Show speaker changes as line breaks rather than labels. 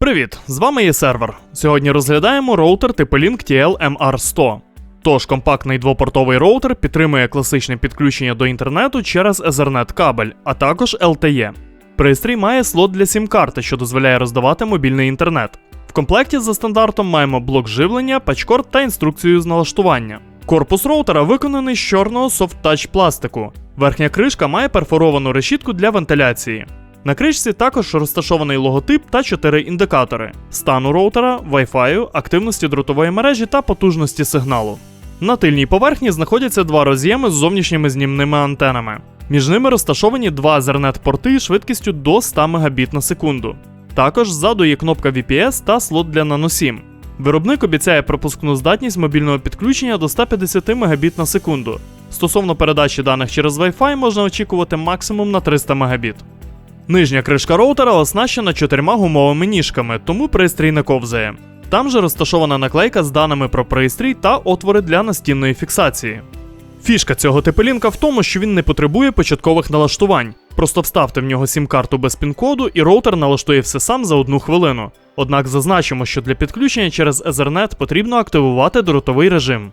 Привіт! З вами є сервер. Сьогодні розглядаємо роутер типу Link TL MR100. Тож компактний двопортовий роутер підтримує класичне підключення до інтернету через Ethernet кабель, а також LTE. Пристрій має слот для сім-карти, що дозволяє роздавати мобільний інтернет. В комплекті за стандартом маємо блок живлення, патчкорд та інструкцію з налаштування. Корпус роутера виконаний з чорного софт-тач пластику. Верхня кришка має перфоровану решітку для вентиляції. На кришці також розташований логотип та 4 індикатори: стану роутера, Wi-Fi, активності дротової мережі та потужності сигналу. На тильній поверхні знаходяться два роз'єми з зовнішніми знімними антенами. Між ними розташовані два Ethernet-порти швидкістю до 100 Мбіт на секунду. Також ззаду є кнопка VPS та слот для Nano SIM. Виробник обіцяє пропускну здатність мобільного підключення до 150 Мбіт на секунду. Стосовно передачі даних через Wi-Fi можна очікувати максимум на 300 Мбіт. Нижня кришка роутера оснащена чотирма гумовими ніжками, тому пристрій не ковзає. Там же розташована наклейка з даними про пристрій та отвори для настінної фіксації. Фішка цього типелінка в тому, що він не потребує початкових налаштувань. Просто вставте в нього сім-карту без пін-коду, і роутер налаштує все сам за одну хвилину. Однак зазначимо, що для підключення через Ethernet потрібно активувати дротовий режим.